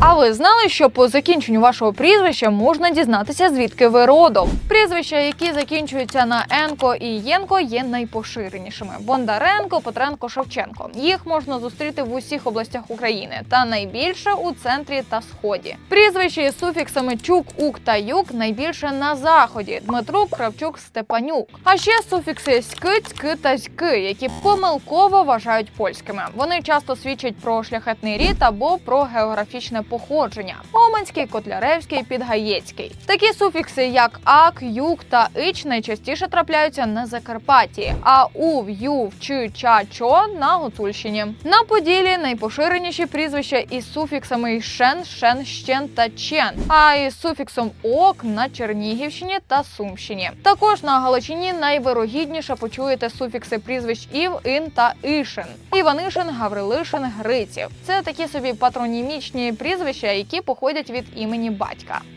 А ви знали, що по закінченню вашого прізвища можна дізнатися, звідки ви родом? Прізвища, які закінчуються на Енко і Єнко, є найпоширенішими: Бондаренко, Петренко, Шевченко. Їх можна зустріти в усіх областях України, та найбільше у центрі та сході. Прізвища із суфіксами чук, ук та юк найбільше на заході: Дмитрук, Кравчук, Степанюк. А ще суфікси ськи, цьки та зьки, які помилково вважають польськими. Вони часто свідчать про шляхетний рід або про географічне походження: Уманський, Котляревський, Підгаєцький. Такі суфікси, як ак, юк та ич, найчастіше трапляються на Закарпатті, а ув, юв, чи, ча, чо на Гуцульщині. На Поділі найпоширеніші прізвища із суфіксами шен, шен, щен та чен, а із суфіксом ок на Чернігівщині та Сумщині. Також на Галичині найвирогідніше почуєте суфікси прізвищ ів, ін та ішин. Іванишин, Гаврилишин, Гриців. Це такі собі патронімічні прізвища, які походять від імені батька.